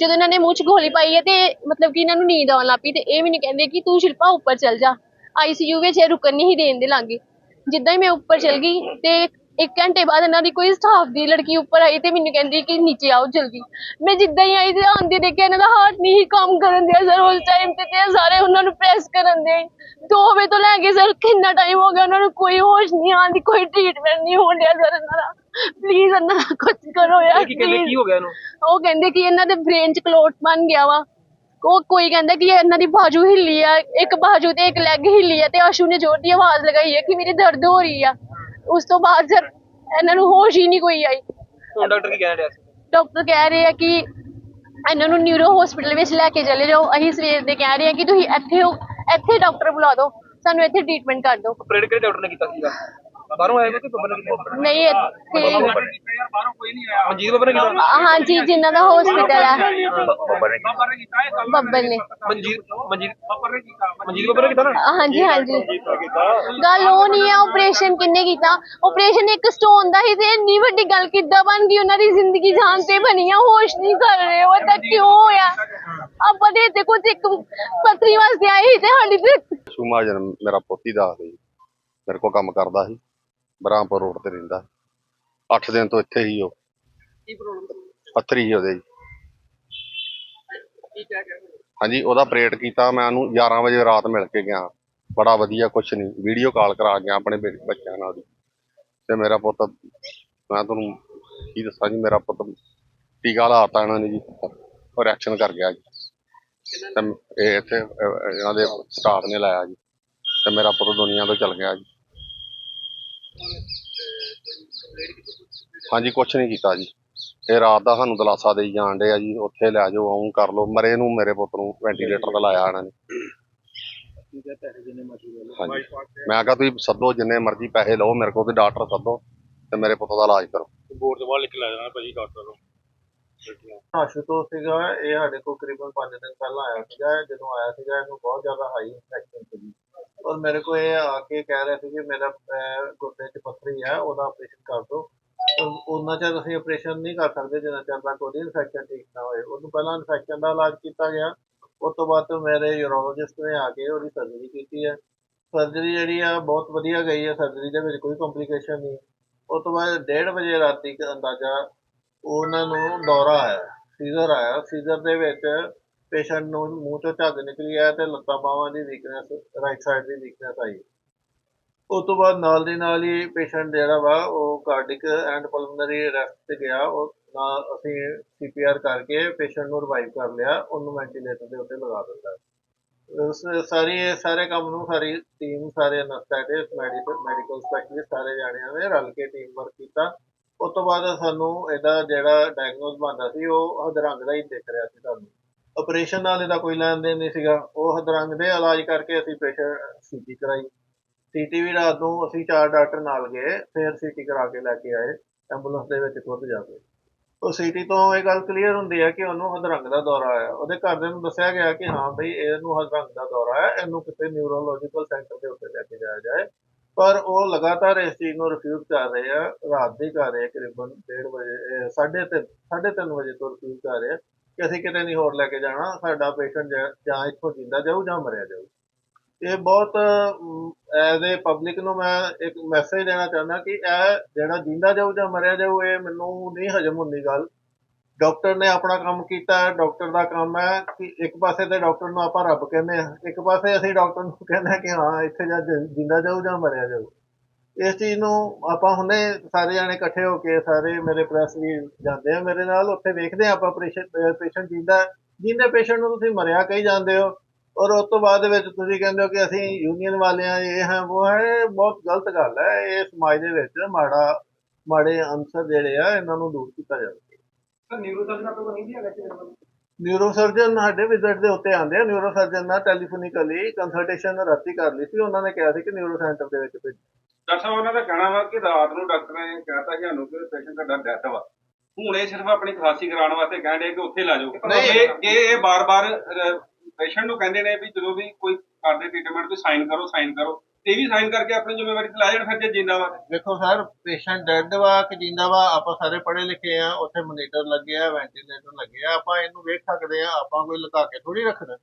ਜਦੋਂ ਇਹਨਾਂ ਨੇ ਮੂੰਹ 'ਚ ਗੋਲੀ ਪਾਈ ਹੈ ਤੇ ਮਤਲਬ ਕਿ ਇਹਨਾਂ ਨੂੰ ਨੀਂਦ ਆਉਣ ਲੱਗ ਪਈ ਤੇ ਇਹ ਮੈਨੂੰ ਕਹਿੰਦੇ ਕਿ ਤੂੰ ਸ਼ਿਲਪਾ ਉੱਪਰ ਚੱਲ ਜਾ। ਆਈਸੀਯੂ ਵਿੱਚ ਇਹ ਰੁਕਣ ਨਹੀਂ ਦੇਣ ਦੇ ਲਾਂਗੇ। ਜਿੱਦਾਂ ਹੀ ਮੈਂ ਉੱਪਰ ਚਲ ਗਈ ਤੇ ਇੱਕ ਘੰਟੇ ਬਾਅਦ ਇਹਨਾਂ ਦੀ ਕੋਈ ਸਟਾਫ ਦੀ ਲੜਕੀ ਉੱਪਰ ਆਈ ਤੇ ਮੈਨੂੰ ਕਹਿੰਦੀ ਕਿ ਨੀਚੇ ਆਓ ਜਲਦੀ। ਮੈਂ ਜਿੱਦਾਂ ਹੀ ਆਈ ਤੇ ਆਂਦੇ ਦੇਖਿਆ ਇਹਨਾਂ ਦਾ ਹਾਰਟ ਨਹੀਂ ਕੰਮ ਕਰਨ ਦਿਆ ਸਰ ਉਸ ਟਾਈਮ ਤੇ ਤੇ ਸਾਰੇ ਉਹਨਾਂ ਨੂੰ ਪ੍ਰੈਸ ਕਰਨ ਦੇ। ਦੋ ਵਜੇ ਤੋਂ ਲੈ ਕੇ ਸਰ ਕਿੰਨਾ ਟਾਈਮ ਹੋ ਗਿਆ ਉਹਨਾਂ ਨੂੰ ਕੋਈ ਹੋਸ਼ ਨਹੀਂ ਆਉਂਦੀ, ਕੋਈ ਟ੍ਰੀਟਮੈਂਟ ਨਹੀਂ ਹੋਣ ਡਿਆ ਸਰ ਇਹਨਾਂ ਦਾ। ਪਲੀਜ਼ ਇਹਨਾਂ ਦਾ ਕੁਝ ਕਰੋ ਯਾਰ ਇਹ ਕੀ ਕਹਿੰਦੇ please। ਕੀ ਹੋ ਗਿਆ ਇਹਨੂੰ? ਉਹ ਕਹਿੰਦੇ ਕਿ ਇਹਨਾਂ ਦੇ ਬ੍ਰੇਨ 'ਚ ਕਲੋਟ ਬਣ ਗਿਆ ਵਾ। ਉਹ ਕੋਈ ਕਹਿੰਦਾ ਕਿ ਇਹਨਾਂ ਦੀ ਬਾਜੂ ਹਿੱਲੀ ਆ ਇੱਕ ਬਾਜੂ ਤੇ ਇੱਕ ਲੈਗ ਹਿੱਲੀ ਆ ਤੇ ਆਸ਼ੂ ਨੇ ਜ਼ੋਰ ਦੀ ਆਵਾਜ਼ ਲਗਾਈ ਹੈ ਕਿ ਮੇਰੀ ਦਰਦ ਹੋ ਰਹੀ ਆ। ਉਸ ਤੋਂ ਬਾਅਦ ਸਰ ਇਹਨਾਂ ਨੂੰ ਹੋਸ਼ ਹੀ ਨਹੀਂ ਕੋਈ ਆਈ। ਡਾਕਟਰ ਕੀ ਕਹਿ ਰਿਹਾ ਸੀ? ਡਾਕਟਰ ਕਹਿ ਰਹੇ ਆ ਕਿ ਇਹਨਾਂ ਨੂੰ ਨਿਊਰੋ ਹਸਪੀਟਲ ਵਿੱਚ ਲੈ ਕੇ ਚਲੇ ਜਾਓ। ਅਸੀਂ ਸਵੇਰ ਦੇ ਕਹਿ ਰਹੇ ਆ ਕਿ ਤੁਸੀਂ ਇੱਥੇ ਹੋ ਇੱਥੇ ਡਾਕਟਰ ਬੁਲਾ ਦਿਓ ਸਾਨੂੰ ਇੱਥੇ ਟ੍ਰੀਟਮੈਂਟ ਕਰ ਦਿਓ। ਆਪਰੇਟ ਕਿਹੜੇ ਡਾਕਟਰ ਨੇ ਕੀਤਾ ਸੀਗਾ? ਬਾਹਰੋਂ ਆਏ ਨੇ ਕਿ ਬੱਬਰ ਨੇ ਕੀਤਾ ਨਹੀਂ ਇੱਥੇ ਮਨਜੀਤ ਬੱਬਰ ਨੇ ਕੀਤਾ ਹਾਂਜੀ ਜਿਨ੍ਹਾਂ ਦਾ ਹਸਪੀਟਲ ਹੈ ਬੱਬਲ ਨੇ ਮਨਜੀਤ ਮਨਜੀਤ ਮਨਜੀਤ ਬੱਬਰ ਨੇ ਕੀਤਾ ਨਾ? ਹਾਂਜੀ ਹਾਂਜੀ ਗੱਲ ਉਹ ਨਹੀਂ ਹੈ ਆਪਰੇਸ਼ਨ ਕਿੰਨੇ ਕੀਤਾ? ਆਪਰੇਸ਼ਨ ਇੱਕ ਸਟੋਨ ਦਾ ਹੀ ਤੇ ਇੰਨੀ ਵੱਡੀ ਗੱਲ ਕਿੱਦਾਂ ਬਣ ਗਈ? ਉਹਨਾਂ ਦੀ ਜ਼ਿੰਦਗੀ ਜਾਨ ਤੇ ਬਣੀ ਆ ਹੋਸ਼ ਨਹੀਂ ਕਰ ਰਹੇ ਉਹ ਤਾਂ ਕਿਉਂ ਹੋਇਆ? ਆਪਾਂ ਦੇ ਤੇ ਕੁਝ ਇੱਕ ਪਤਰੀ ਵਾਸਤੇ ਆਏ ਸੀ ਤੇ ਸਾਡੀ ਤੇ ਸ਼ੂ ਜਨਮ ਮੇਰਾ ਪੋਤੀ ਦਾ ਸੀ ਮੇਰੇ ਕੋਲ ਕੰਮ ਕਰਦਾ ਸੀ। ਬਰਾਮਪੁਰ ਰੋਡ ਤੇ ਰਹਿੰਦਾ। 8 ਦਿਨ ਤੋਂ ਇੱਥੇ ਹੀ ਉਹ। ਕੀ ਪ੍ਰੋਬਲਮ ਪੱਥਰੀ ਸੀ ਉਹਦੇ। ਜੀ। ਕੀ ਕਹਿ ਗਿਆ ਹਾਂਜੀ ਉਹਦਾ ਆਪਰੇਟ ਕੀਤਾ ਮੈਂ ਉਹਨੂੰ 11 ਵਜੇ ਰਾਤ ਮਿਲ ਕੇ ਗਿਆ। ਬੜਾ ਵਧੀਆ ਕੁਛ ਨਹੀਂ। ਵੀਡੀਓ ਕਾਲ ਕਰਾ ਗਿਆ ਆਪਣੇ ਬੱਚਿਆਂ ਨਾਲ ਦੀ ਤੇ ਮੇਰਾ ਪੁੱਤ ਮੈਂ ਤੁਹਾਨੂੰ ਕੀ ਦੱਸਾਂ ਜੀ ਮੇਰਾ ਪੁੱਤ ਟੀਕਾ ਲਾਤਾ ਇਹਨਾਂ ਨੇ ਜੀ। ਉਹ ਰਿਐਕਸ਼ਨ ਕਰ ਗਿਆ ਜੀ। ਤੇ ਇਹ ਇੱਥੇ ਇਹਨਾਂ ਦੇ ਸਟਾਫ ਨੇ ਲਾਇਆ ਜੀ। ਤੇ ਮੇਰਾ ਪੁੱਤ ਦੁਨੀਆ ਤੋਂ ਚਲ ਗਿਆ ਜੀ। ਹਾਂਜੀ ਕੁਛ ਨਹੀਂ ਕੀਤਾ ਜੀ। ਇਹ ਰਾਤ ਦਾ ਸਾਨੂੰ ਦਲਾਸਾ ਦੇਈ ਜਾਣ ਡੇ ਆ ਜੀ। ਉੱਥੇ ਲੈ ਜਾਓ ਆਉਂ ਕਰ ਲਓ। ਮਰੇ ਨੂੰ ਮੇਰੇ ਪੁੱਤ ਨੂੰ ਵੈਂਟੀਲੇਟਰ ਤੇ ਲਾਇਆ ਇਹਨਾਂ ਨੇ। ਹਾਂਜੀ। ਮੈਂ ਕਿਹਾ ਤੁਸੀਂ ਸੱਦੋ ਜਿੰਨੇ ਮਰਜ਼ੀ ਪੈਸੇ ਲਓ ਮੇਰੇ ਕੋਲ ਤੇ ਡਾਕਟਰ ਸੱਦੋ ਤੇ ਮੇਰੇ ਪੁੱਤ ਦਾ ਇਲਾਜ ਕਰੋ। ਬੋਰਡ ਤੋਂ ਬਾਹਰ ਲਿਖ ਲੈ ਜਾਣਾ ਭਾਜੀ ਡਾਕਟਰ ਨੂੰ। ਆਸ਼ੂਤੋਸ਼ ਸੀਗਾ ਇਹ ਸਾਡੇ ਕੋਲ ਕਰੀਬਨ 5 ਦਿਨ ਪਹਿਲਾਂ ਆਇਆ ਸੀਗਾ। ਜਦੋਂ ਆਇਆ ਸੀਗਾ ਇਹਨੂੰ ਬਹੁਤ ਜ਼ਿਆਦਾ ਹਾਈ ਇਨਫੈਕਸ਼ਨ ਸੀਗੀ ਔਰ ਮੇਰੇ ਕੋਲ ਇਹ ਆ ਕੇ ਕਹਿ ਰਿਹਾ ਸੀ ਕਿ ਮੇਰਾ ਅਹ, ਗੁਰਦੇ 'ਚ ਪੱਥਰੀ ਹੈ ਉਹਦਾ ਆਪਰੇਸ਼ਨ ਕਰ ਦਿਓ। ਉਹਨਾਂ ਚਿਰ ਅਸੀਂ ਆਪਰੇਸ਼ਨ ਨਹੀਂ ਕਰ ਸਕਦੇ ਜਿੰਨਾ ਚਿਰ ਤੱਕ ਉਹਦੀ ਇਨਫੈਕਸ਼ਨ ਠੀਕ ਨਾ ਹੋਏ। ਉਹਨੂੰ ਪਹਿਲਾਂ ਇਨਫੈਕਸ਼ਨ ਦਾ ਇਲਾਜ ਕੀਤਾ ਗਿਆ। ਉਸ ਤੋਂ ਬਾਅਦ ਮੇਰੇ ਯੂਰੋਲੋਜਿਸਟ ਨੇ ਆ ਕੇ ਉਹਦੀ ਸਰਜਰੀ ਕੀਤੀ ਹੈ। ਸਰਜਰੀ ਜਿਹੜੀ ਆ ਬਹੁਤ ਵਧੀਆ ਗਈ ਹੈ। ਸਰਜਰੀ ਦੇ ਵਿੱਚ ਕੋਈ ਕੰਪਲਿਕੇਸ਼ਨ ਨਹੀਂ। ਉਸ ਤੋਂ ਬਾਅਦ 1:30 ਵਜੇ ਰਾਤੀ ਅੰਦਾਜ਼ਾ ਉਹਨਾਂ ਨੂੰ ਦੌਰਾ ਆਇਆ। ਸੀਜ਼ਰ ਆਇਆ। ਸੀਜ਼ਰ ਦੇ ਵਿੱਚ ਪੇਸ਼ੈਂਟ ਨੂੰ ਮੂੰਹ ਤੋਂ ਝੱਗ ਨਿਕਲੀ ਆ ਤੇ ਲੱਤਾਂ ਬਾਹਾਂ ਦੀ ਵੀਕਨੈਸ ਰਾਈਟ ਸਾਈਡ ਦੀ ਵੀਕਨੈਸ ਆਈ। ਉਸ ਤੋਂ ਬਾਅਦ ਨਾਲ ਦੀ ਨਾਲ ਹੀ ਪੇਸ਼ੈਂਟ ਜਿਹੜਾ ਵਾ, ਉਹ ਕਾਰਡਿਕ ਐਂਡ ਪਲਮਨਰੀ ਅਰੈਸਟ ਤੇ ਗਿਆ। ਉਹ ਨਾਲ ਅਸੀਂ ਸੀਪੀਆਰ ਕਰਕੇ ਪੇਸ਼ੈਂਟ ਨੂੰ ਰਿਵਾਈਵ ਕਰ ਲਿਆ, ਉਹਨੂੰ ਵੈਂਟੀਲੇਟਰ ਦੇ ਉੱਤੇ ਲਗਾ ਦਿੱਤਾ। ਉਸ ਸਾਰੀ ਇਹ ਸਾਰੇ ਕੰਮ ਨੂੰ ਸਾਰੀ ਟੀਮ ਸਾਰੇ ਅਨਸਥੈਟਿਸਟ ਮੈਡੀਕਲ ਮੈਡੀਕਲ ਸਪੈਸ਼ਲਿਸਟ ਸਾਰੇ ਜਾਣਿਆਂ ਨੇ ਰਲ ਕੇ ਟੀਮ ਵਰਕ ਕੀਤਾ। ਉਸ ਤੋਂ ਬਾਅਦ ਸਾਨੂੰ ਇਹਦਾ ਜਿਹੜਾ ਡਾਇਗਨੋਸ ਬਣਦਾ ਸੀ, ਉਹ ਹਦਰੰਗ ਦਾ ਹੀ ਦਿਖ ਰਿਹਾ ਸੀ ਤੁਹਾਨੂੰ ਆਪਰੇਸ਼ਨ ਨਾਲ ਇਹਦਾ ਕੋਈ ਲੈਣ ਦੇਣ ਨਹੀਂ ਸੀਗਾ। ਉਹ ਹਦਰੰਗ ਦੇ ਇਲਾਜ ਕਰਕੇ ਅਸੀਂ ਪੇਸ਼ੈਂਟ ਸੀਟੀ ਕਰਾਈ। ਸੀਟੀ ਵੀ ਰਾਤ ਨੂੰ ਅਸੀਂ ਚਾਰ ਡਾਕਟਰ ਨਾਲ ਗਏ, ਫਿਰ ਸੀਟੀ ਕਰਾ ਕੇ ਲੈ ਕੇ ਆਏ ਐਂਬੂਲੈਂਸ ਦੇ ਵਿੱਚ ਖੁਦ ਜਾ ਕੇ। ਉਹ ਸੀਟੀ ਤੋਂ ਇਹ ਗੱਲ ਕਲੀਅਰ ਹੁੰਦੀ ਹੈ ਕਿ ਉਹਨੂੰ ਹਦਰੰਗ ਦਾ ਦੌਰਾ ਆਇਆ। ਉਹਦੇ ਘਰਦਿਆਂ ਨੂੰ ਦੱਸਿਆ ਗਿਆ ਕਿ ਹਾਂ ਬਈ ਇਹਨੂੰ ਹਦਰੰਗ ਦਾ ਦੌਰਾ ਹੈ ਇਹਨੂੰ ਕਿਸੇ ਨਿਊਰੋਲੋਜੀਕਲ ਸੈਂਟਰ ਦੇ ਉੱਤੇ ਲੈ ਕੇ ਜਾਇਆ ਜਾਏ। ਪਰ ਉਹ ਲਗਾਤਾਰ ਇਸ ਚੀਜ਼ ਨੂੰ ਰਿਫਿਊਜ਼ ਕਰ ਰਹੇ ਆ। ਰਾਤ ਦੀ ਕਰ ਰਹੇ ਆ ਕਰੀਬਨ 1:30 ਵਜੇ 3:30 3:30 ਵਜੇ ਤੋਂ ਰਿਫਿਊਜ਼ ਕਰ ਰਹੇ ਆ। ਕਿ ਅਸੀਂ ਕਿਤੇ ਨਹੀਂ ਹੋਰ ਲੈ ਕੇ ਜਾਣਾ, ਸਾਡਾ ਪੇਸ਼ੈਂਟ ਜਾਂ ਇੱਥੋਂ ਜਿੰਦਾ ਜਾਊ ਜਾਂ ਮਰਿਆ ਜਾਊ। ਇਹ ਬਹੁਤ ਐਜ਼ ਏ ਪਬਲਿਕ ਨੂੰ ਮੈਂ ਇੱਕ ਮੈਸੇਜ ਦੇਣਾ ਚਾਹੁੰਦਾ ਕਿ ਇਹ ਜਿਹੜਾ ਜਿੰਦਾ ਜਾਊ ਜਾਂ ਮਰਿਆ ਜਾਊ, ਇਹ ਮੈਨੂੰ ਨਹੀਂ ਹਜਮ ਹੁੰਦੀ ਗੱਲ। ਡਾਕਟਰ ਨੇ ਆਪਣਾ ਕੰਮ ਕੀਤਾ ਹੈ ਡਾਕਟਰ ਦਾ ਕੰਮ ਹੈ ਕਿ ਇੱਕ ਪਾਸੇ ਤੇ ਡਾਕਟਰ ਨੂੰ ਆਪਾਂ ਰੱਬ ਕਹਿੰਦੇ ਆ ਇੱਕ ਪਾਸੇ ਅਸੀਂ ਡਾਕਟਰ ਨੂੰ ਕਹਿੰਦੇ ਆ ਕਿ ਹਾਂ, ਇੱਥੇ ਜਾਂ, ਜਿੰਦਾ ਜਾਊ ਜਾਂ ਮਰਿਆ ਜਾਊ। ਇਸ ਚੀਜ਼ ਨੂੰ ਆਪਾਂ ਹੁਣੇ ਸਾਰੇ ਜਾਣੇ ਇਕੱਠੇ ਹੋ ਕੇ ਸਾਰੇ ਮੇਰੇ ਪ੍ਰੈਸ ਵੀ ਜਾਂਦੇ ਆ ਮੇਰੇ ਨਾਲ ਉੱਥੇ ਵੇਖਦੇ ਆ ਆਪਾਂ ਪੇਸ਼ੈਂਟ ਜਿੰਦਾ ਜਿੰਦੇ ਪੇਸ਼ੈਂਟ ਨੂੰ ਤੁਸੀਂ ਮਰਿਆ ਕਹੀ ਜਾਂਦੇ ਹੋ। ਔਰ ਉਸ ਤੋਂ ਬਾਅਦ ਵਿੱਚ ਤੁਸੀਂ ਕਹਿੰਦੇ ਹੋ ਕਿ ਅਸੀਂ ਯੂਨੀਅਨ ਵਾਲੇ ਆ ਇਹ ਹੈ ਉਹ ਹੈ ਬਹੁਤ ਗਲਤ ਗੱਲ ਹੈ। ਇਹ ਸਮਾਜ ਦੇ ਵਿੱਚ ਮਾੜਾ ਮਾੜੇ ਅੰਸਰ ਜਿਹੜੇ ਆ ਇਹਨਾਂ ਨੂੰ ਦੂਰ ਕੀਤਾ ਜਾਵੇ। ਸਰ ਨਿਊਰੋਸਰਜਨ ਨਹੀਂ ਹੈਗਾ ਸਰਜਨ ਸਾਡੇ ਵਿਜ਼ਿਟ ਦੇ ਉੱਤੇ ਆਉਂਦੇ ਆ। ਨਿਊਰੋ ਸਰਜਨ ਨਾਲ ਟੈਲੀਫੋਨਿਕਲੀ ਕੰਸਲਟੇਸ਼ਨ ਰਾਤੀ ਕਰ ਲਈ ਸੀ। ਉਹਨਾਂ ਨੇ ਕਿਹਾ ਸੀ ਕਿ ਨਿਊਰੋ ਸੈਂਟਰ ਦੇ ਵਿੱਚ ਭੇਜੋ। ਡਾਕਟਰ ਉਹਨਾਂ ਦਾ ਕਹਿਣਾ ਵਾ ਕਿ ਰਾਤ ਨੂੰ ਡਾਕਟਰ ਨੇ ਕਹਿਤਾ ਸੀ ਸਾਨੂੰ ਕਿ ਪੇਸ਼ੈਂਟ ਤੁਹਾਡਾ ਡੈਥ ਵਾ। ਹੁਣ ਇਹ ਸਿਰਫ ਆਪਣੀ ਖਾਸੀ ਕਰਾਉਣ ਵਾਸਤੇ ਕਹਿਣ ਦੇ ਕਿ ਉੱਥੇ ਲਾ ਜਾਓ। ਨਹੀਂ। ਇਹ ਇਹ ਬਾਰ-ਬਾਰ ਪੇਸ਼ੈਂਟ ਨੂੰ ਕਹਿੰਦੇ ਨੇ ਵੀ ਜਦੋਂ ਵੀ ਕੋਈ ਕਰਦੇ ਟ੍ਰੀਟਮੈਂਟ ਤੇ ਸਾਈਨ ਕਰੋ ਸਾਈਨ ਕਰੋ। ਤੇ ਇਹ ਵੀ ਸਾਈਨ ਕਰਕੇ ਆਪਣੀ ਜ਼ਿੰਮੇਵਾਰੀ ਤੇ ਲਾ ਜਾਣ ਫਿਰ ਜੇ ਜਿੰਦਾ ਵਾ। ਦੇਖੋ ਸਰ ਪੇਸ਼ੈਂਟ ਡੈਡ ਵਾ ਕਿ ਜਿੰਦਾ ਵਾ ਆਪਾਂ ਸਾਰੇ ਪੜ੍ਹੇ ਲਿਖੇ ਆ ਉੱਥੇ ਮੋਨੀਟਰ ਲੱਗੇ ਆ ਵੈਂਟੀਲੇਟਰ ਲੱਗੇ ਆ ਆਪਾਂ ਇਹਨੂੰ ਵੇਖ ਸਕਦੇ ਆ ਆਪਾਂ ਕੋਈ ਲੁਕਾ ਕੇ ਥੋੜੀ ਰੱਖਦਾ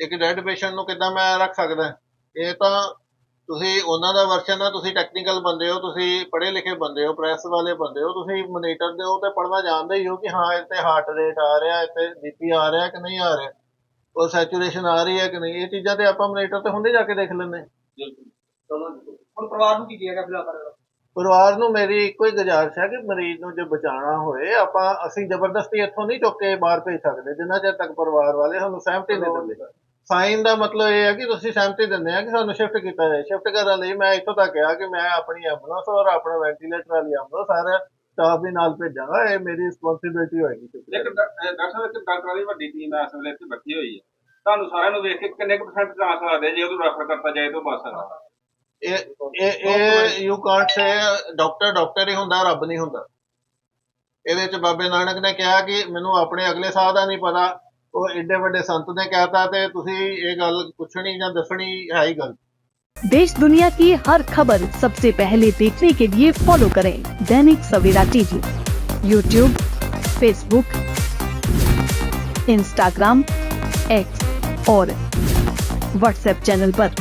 ਇੱਕ ਡੈਡ ਪੇਸ਼ੈਂਟ ਨੂੰ ਕਿੱਦਾਂ ਮੈਂ ਰੱਖ ਸਕਦਾ? ਇਹ ਤਾਂ ਤੁਸੀਂ ਉਹਨਾਂ ਦਾ ਵਰਸ਼ਨ ਆ ਤੁਸੀਂ ਟੈਕਨੀਕਲ ਬੰਦੇ ਹੋ ਤੁਸੀਂ ਪੜ੍ਹੇ ਲਿਖੇ ਬੰਦੇ ਹੋ ਪ੍ਰੈਸ ਵਾਲੇ ਬੰਦੇ ਹੋ ਤੁਸੀਂ ਮੋਨੀਟਰ ਦੇ ਉਹ ਤੇ ਪੜ੍ਹਨਾ ਜਾਣਦੇ ਹੀ ਹੋ ਕਿ ਹਾਂ ਇੱਥੇ ਹਾਰਟ ਰੇਟ ਆ ਰਿਹਾ ਇੱਥੇ ਬੀਪੀ ਆ ਰਿਹਾ ਕਿ ਨਹੀਂ ਆ ਰਿਹਾ ਉਹ ਸੈਚੂਰੇਸ਼ਨ ਆ ਰਹੀ ਹੈ ਕਿ ਨਹੀਂ ਇਹ ਚੀਜ਼ਾਂ ਤੇ ਆਪਾਂ ਮੋਨੀਟਰ ਤੇ ਹੁੰਦੇ ਜਾ ਕੇ ਦੇਖ ਲੈਂਦੇ ਹਾਂ। ਹੁਣ ਪਰਿਵਾਰ ਨੂੰ ਕੀ ਕਹੇਗਾ ਫਿਲਹਾਲ ਪਰਿਵਾਰ ਨੂੰ ਮੇਰੀ ਇੱਕੋ ਹੀ ਗੁਜ਼ਾਰਿਸ਼ ਹੈ ਕਿ ਮਰੀਜ਼ ਨੂੰ ਜੇ ਬਚਾਉਣਾ ਹੋਏ ਆਪਾਂ ਅਸੀਂ ਜ਼ਬਰਦਸਤੀ ਇੱਥੋਂ ਨਹੀਂ ਚੁੱਕ ਕੇ ਬਾਹਰ ਭੇਜ ਸਕਦੇ ਜਿੰਨਾ ਚਿਰ ਤੱਕ ਪਰਿਵਾਰ ਵਾਲੇ ਸਾਨੂੰ ਸਹਿਮਤੀ ਨਹੀਂ ਦਿੰਦੇ ਸਾਈਨ ਦਾ ਮਤਲਬ ਇਹ ਹੈ ਕਿ ਤੁਸੀਂ ਸਹਿਮਤੀ ਦਿੰਦੇ ਆ ਕਿ ਸਾਨੂੰ ਸ਼ਿਫਟ ਕੀਤਾ ਜਾਏ। ਸ਼ਿਫਟ ਕਰਨ ਲਈ ਮੈਂ ਇੱਥੋਂ ਤੱਕ ਕਿਹਾ ਕਿ ਮੈਂ ਆਪਣੀ ਐਂਬੂਲੈਂਸ ਔਰ ਆਪਣਾ ਵੈਂਟੀਲੇਟਰ ਵਾਲੀ ਐਂਬੂਲੈਂਸ ਸਾਰਾ ਸਟਾਫ ਵੀ ਨਾਲ ਭੇਜਾਂਗਾ। ਇਹ ਮੇਰੀ ਰਿਸਪੌਂਸਿਬਿਲਟੀ ਹੋਏਗੀ। ਅਹ ਡਾਕਟਰ ਸਾਹਿਬ ਇੱਕ ਡਾਕਟਰਾਂ ਦੀ ਵੱਡੀ ਟੀਮ ਇਸ ਵੇਲੇ ਇੱਥੇ ਬੈਠੀ ਹੋਈ ਹੈ। ਤੁਹਾਨੂੰ ਸਾਰਿਆਂ ਨੂੰ ਵੇਖ ਕੇ ਕਿੰਨੇ ਕੁ ਪਰਸੈਂਟ ਚਾਂਸ ਲੱਗਦੇ ਜੇ ਉਹਨੂੰ ਰੈਫਰ ਕਰਤਾ ਜਾਏ ਤਾਂ ਬਸ। ਸਕਦਾ ਇਹ ਇਹ ਇਹ you can't say doctor doctor ਹੀ ਹੁੰਦਾ ਰੱਬ ਨਹੀਂ ਹੁੰਦਾ। ਇਹਦੇ ਚ ਬਾਬੇ ਨਾਨਕ ਨੇ ਕਿਹਾ ਕਿ ਮੈਨੂੰ ਆਪਣੇ ਅਗਲੇ ਸਾਹ ਦਾ ਨਹੀਂ ਪਤਾ। ਉਹ ਏਡੇ ਵੱਡੇ ਸੰਤ ਨੇ ਕਹਿਤਾ ਤੇ ਤੁਸੀਂ ਇਹ ਗੱਲ ਪੁੱਛਣੀ ਜਾਂ ਦੱਸਣੀ ਹੈ ਹੀ ਗੱਲ देश दुनिया की हर खबर सबसे पहले देखने के लिए फॉलो करें Dainik Savera TV YouTube Facebook Instagram X और व्हाट्सएप चैनल पर।